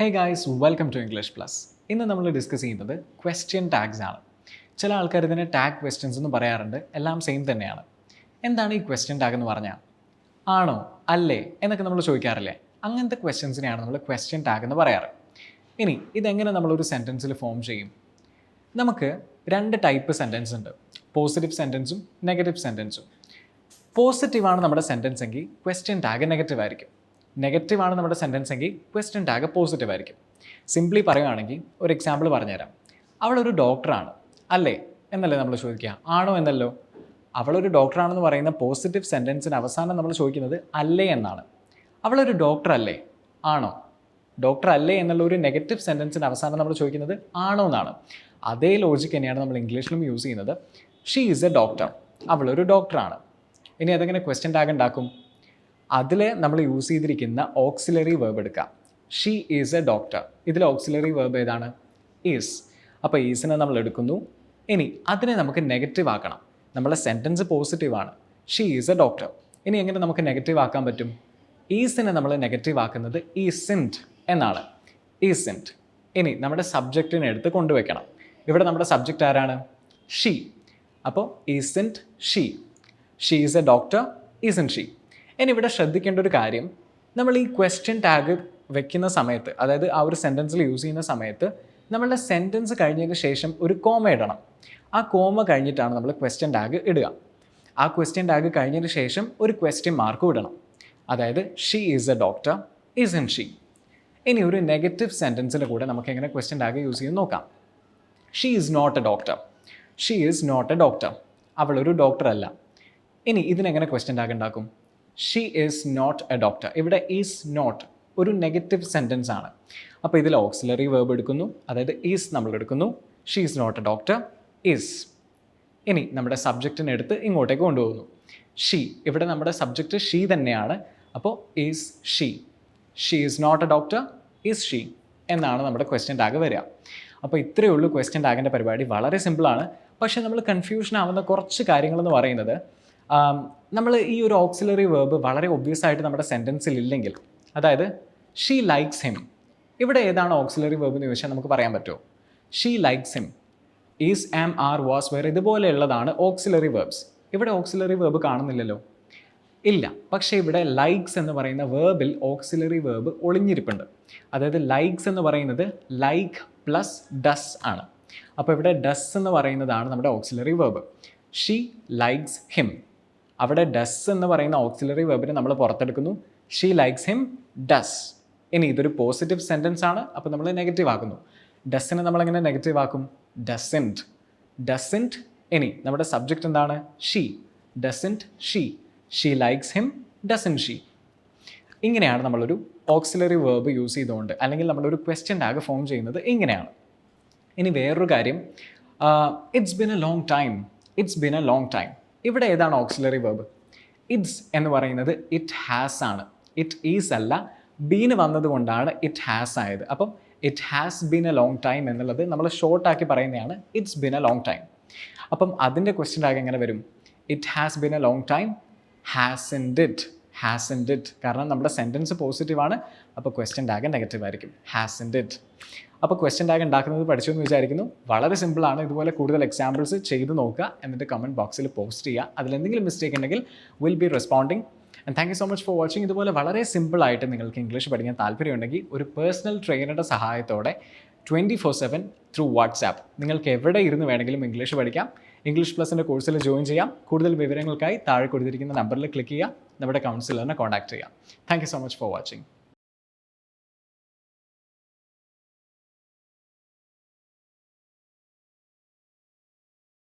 Hey guys welcome to English plus ഇന്ന് നമ്മൾ discuss ചെയ്യുന്നത് ക്വസ്റ്റ്യൻ ടാഗ്സ് ആണ്. ചില ആൾക്കാർ ഇതിനെ ടാഗ് ക്വസ്റ്റ്യൻസ് എന്ന് പറയാറുണ്ട്. എല്ലാം സെയിം തന്നെയാണ്. എന്താണ് ഈ ക്വസ്റ്റ്യൻ ടാഗ് എന്ന് പറഞ്ഞാൽ? ആണോ? അല്ലേ? എന്നൊക്കെ നമ്മൾ ചോദിക്കാറില്ലേ? അങ്ങനത്തെ ക്വസ്റ്റ്യൻസിനെയാണ് നമ്മൾ ക്വസ്റ്റ്യൻ ടാഗ് എന്ന് പറയാറ്. ഇനി ഇതെങ്ങനെ നമ്മളൊരു സെന്റൻസിൽ ഫോം ചെയ്യും? നമുക്ക് രണ്ട് ടൈപ്പ് സെന്റൻസ് ഉണ്ട്. പോസിറ്റീവ് സെന്റൻസും നെഗറ്റീവ് സെന്റൻസും പോസിറ്റീവാണ് നമ്മുടെ സെന്റൻസ് എങ്കിൽ ക്വസ്റ്റ്യൻ ടാഗ് നെഗറ്റീവ് ആയിരിക്കും. നെഗറ്റീവ് ആണ് നമ്മുടെ സെന്റൻസ് എങ്കിൽ ക്വസ്റ്റ്യൻ ടാഗ് പോസിറ്റീവ് ആയിരിക്കും. സിംപ്ലി പറയുകയാണെങ്കിൽ ഒരു എക്സാമ്പിൾ പറഞ്ഞുതരാം. അവളൊരു ഡോക്ടറാണ് അല്ലേ? എന്നല്ലേ നമ്മൾ ചോദിക്കുക? ആണോ എന്നല്ലോ? അവളൊരു ഡോക്ടറാണെന്ന് പറയുന്ന പോസിറ്റീവ് സെന്റൻസിന് അവസാനം നമ്മൾ ചോദിക്കുന്നത് അല്ലേ എന്നാണ്. അവളൊരു ഡോക്ടർ അല്ലേ? ആണോ? ഡോക്ടർ അല്ലേ എന്നുള്ള ഒരു നെഗറ്റീവ് സെന്റൻസിന് അവസാനം നമ്മൾ ചോദിക്കുന്നത് ആണോ എന്നാണ്. അതേ ലോജിക്ക് തന്നെയാണ് നമ്മൾ ഇംഗ്ലീഷിലും യൂസ് ചെയ്യുന്നത്. ഷീ ഈസ് എ ഡോക്ടർ അവളൊരു ഡോക്ടറാണ് ഇനി അതെങ്ങനെ ക്വസ്റ്റ്യൻ ടാഗ് ഉണ്ടാക്കും? അതിൽ നമ്മൾ യൂസ് ചെയ്തിരിക്കുന്ന ഓക്സിലറി വേർബ് എടുക്കാം. ഷീ ഈസ് എ ഡോക്ടർ ഇതിൽ ഓക്സിലറി വേർബ് ഏതാണ്? ഈസ് അപ്പോൾ ഈസിനെ നമ്മൾ എടുക്കുന്നു. ഇനി അതിനെ നമുക്ക് നെഗറ്റീവ് ആക്കണം. നമ്മളെ സെന്റൻസ് പോസിറ്റീവാണ് ഷീ ഈസ് എ ഡോക്ടർ ഇനി എങ്ങനെ നമുക്ക് നെഗറ്റീവ് ആക്കാൻ പറ്റും? ഈസിനെ നമ്മൾ നെഗറ്റീവ് ആക്കുന്നത് ഈസിന്റ് എന്നാണ്. ഈസിന്റ് ഇനി നമ്മുടെ സബ്ജക്റ്റിനെ എടുത്ത് കൊണ്ടുവയ്ക്കണം ഇവിടെ നമ്മുടെ സബ്ജക്റ്റ് ആരാണ്? ഷീ അപ്പോൾ isn't she she is a doctor isn't she ഇനി ഇവിടെ ശ്രദ്ധിക്കേണ്ട ഒരു കാര്യം. നമ്മൾ ഈ ക്വസ്റ്റ്യൻ ടാഗ് വെക്കുന്ന സമയത്ത് അതായത് ആ ഒരു സെന്റൻസിൽ യൂസ് ചെയ്യുന്ന സമയത്ത് നമ്മളുടെ സെന്റൻസ് കഴിഞ്ഞതിന് ശേഷം ഒരു കോമ ഇടണം. ആ കോമ കഴിഞ്ഞിട്ടാണ് നമ്മൾ ക്വസ്റ്റ്യൻ ടാഗ് ഇടുക. ആ ക്വസ്റ്റ്യൻ ടാഗ് കഴിഞ്ഞതിന് ശേഷം ഒരു ക്വസ്റ്റ്യൻ മാർക്ക് ഇടണം. അതായത് she is a doctor isn't she ഇനി ഒരു നെഗറ്റീവ് സെന്റൻസിന്റെ കൂടെ നമുക്ക് എങ്ങനെ ക്വസ്റ്റ്യൻ ടാഗ് യൂസ് ചെയ്ത് നോക്കാം. She is not a doctor she is not a doctor അവളൊരു ഡോക്ടർ അല്ല. ഇനി ഇതിനെങ്ങനെ ക്വസ്റ്റ്യൻ ടാഗ് ഉണ്ടാക്കും? She is not a doctor ഇവിടെ ഈസ് നോട്ട് ഒരു നെഗറ്റീവ് സെന്റൻസ് ആണ്. അപ്പോൾ ഇതിൽ ഓക്സിലറി വേർബ് എടുക്കുന്നു. അതായത് ഈസ് നമ്മൾ എടുക്കുന്നു. She is not a doctor is ഇനി നമ്മുടെ സബ്ജക്റ്റിനെ എടുത്ത് ഇങ്ങോട്ടേക്ക് കൊണ്ടുപോകുന്നു. ഷീ ഇവിടെ നമ്മുടെ സബ്ജക്റ്റ് ഷീ തന്നെയാണ്. അപ്പോൾ is she she is not a doctor is she എന്നാണ് നമ്മുടെ ക്വസ്റ്റ്യൻ ടാഗ് വരിക. അപ്പോൾ ഇത്രയേ ഉള്ളൂ ക്വസ്റ്റ്യൻ ടാഗിന്റെ പരിപാടി. വളരെ സിമ്പിളാണ് പക്ഷേ നമ്മൾ കൺഫ്യൂഷൻ ആവുന്ന കുറച്ച് കാര്യങ്ങളെന്ന് പറയുന്നത് നമ്മൾ ഈ ഒരു ഓക്സിലറി വേർബ് വളരെ ഒബ്വിയസ് ആയിട്ട് നമ്മുടെ സെന്റൻസിൽ ഇല്ലെങ്കിൽ അതായത് ഷീ ലൈക്സ് ഹിം ഇവിടെ ഏതാണ് ഓക്സിലറി വേർബ് എന്ന് ചോദിച്ചാൽ നമുക്ക് പറയാൻ പറ്റുമോ? She likes him is am are was were ഇതുപോലെയുള്ളതാണ് auxiliary verbs ഇവിടെ ഓക്സിലറി വേർബ് കാണുന്നില്ലല്ലോ. ഇല്ല. പക്ഷേ ഇവിടെ ലൈക്സ് എന്ന് പറയുന്ന വേർബിൽ ഓക്സിലറി വേർബ് ഒളിഞ്ഞിരിപ്പുണ്ട്. അതായത് ലൈക്സ് എന്ന് പറയുന്നത് ലൈക്ക് പ്ലസ് ഡസ് ആണ്. അപ്പോൾ ഇവിടെ ഡസ് എന്ന് പറയുന്നതാണ് നമ്മുടെ auxiliary verb she likes him അവിടെ ഡസ് എന്ന് പറയുന്ന ഓക്സിലറി വെബിനെ നമ്മൾ പുറത്തെടുക്കുന്നു. ഷീ ലൈക്സ് ഹിം ഡസ് ഇനി ഇതൊരു പോസിറ്റീവ് സെന്റൻസ് ആണ് അപ്പോൾ നമ്മൾ നെഗറ്റീവ് ആക്കുന്നു. ഡസ്സിനെ നമ്മളെങ്ങനെ നെഗറ്റീവ് ആക്കും? ഡസന്റ് ഡസന്റ് ഇനി നമ്മുടെ സബ്ജക്റ്റ് എന്താണ്? She doesn't she she likes him doesn't she ഇങ്ങനെയാണ് നമ്മളൊരു ഓക്സിലറി വേർബ് യൂസ് ചെയ്തുകൊണ്ട് അല്ലെങ്കിൽ നമ്മളൊരു ക്വസ്റ്റ്യൻ ടാഗ് ഫോം ചെയ്യുന്നത് ഇങ്ങനെയാണ്. ഇനി വേറൊരു കാര്യം it's been a long time it's been a long time ഇവിടെ ഏതാണ് ഓക്സിലറി വേർബ് ഇറ്റ്സ് എന്ന് പറയുന്നത് ഇറ്റ് ഹാസ് ആണ്. ഇറ്റ് ഈസ് അല്ല ബീന് വന്നതുകൊണ്ടാണ് ഇറ്റ് ഹാസ് ആയത്. അപ്പം it has been a long time എന്നുള്ളത് നമ്മൾ ഷോർട്ടാക്കി പറയുന്നതാണ് it's been a long time അപ്പം അതിന്റെ ക്വസ്റ്റ്യൻ ആകെ എങ്ങനെ വരും? It has been a long time hasn't it has it കാരണം നമ്മുടെ സെന്റൻസ് പോസിറ്റീവ് ആണ്. അപ്പോൾ ക്വസ്റ്റ്യൻ ടാഗ് നെഗറ്റീവ് ആയിരിക്കും. ഹാസ് ഇറ്റ് അപ്പോൾ ക്വസ്റ്റ്യൻ ടാഗ് ഉണ്ടാക്കുന്നത് പഠിച്ചു എന്ന് വിചാരിക്കുന്നു. വളരെ സിമ്പിളാണ് ഇതുപോലെ കൂടുതൽ എക്സാമ്പിൾസ് ചെയ്ത് നോക്കുക. എന്നിട്ട് കമന്റ് ബോക്സിൽ പോസ്റ്റ് ചെയ്യുക. അതിലെന്തെങ്കിലും മിസ്റ്റേക്ക് ഉണ്ടെങ്കിൽ will be responding and thank you so much for watching ഇതുപോലെ വളരെ സിമ്പിളായിട്ട് നിങ്ങൾക്ക് ഇംഗ്ലീഷ് പഠിക്കാൻ താല്പര്യമുണ്ടെങ്കിൽ ഒരു പേഴ്സണൽ ട്രെയിനറുടെ സഹായത്തോടെ twenty four seven through WhatsApp നിങ്ങൾക്ക് എവിടെ ഇരുന്ന് വേണമെങ്കിലും ഇംഗ്ലീഷ് പഠിക്കാം. ഇംഗ്ലീഷ് പ്ലസിന്റെ കോഴ്സിൽ ജോയിൻ ചെയ്യാം. കൂടുതൽ വിവരങ്ങൾക്കായി താഴെ കൊടുത്തിരിക്കുന്ന നമ്പറിൽ ക്ലിക്ക് ചെയ്യുക. നമ്മുടെ കൗൺസിലറിനെ കോൺടാക്ട് ചെയ്യാം. Thank you so much for watching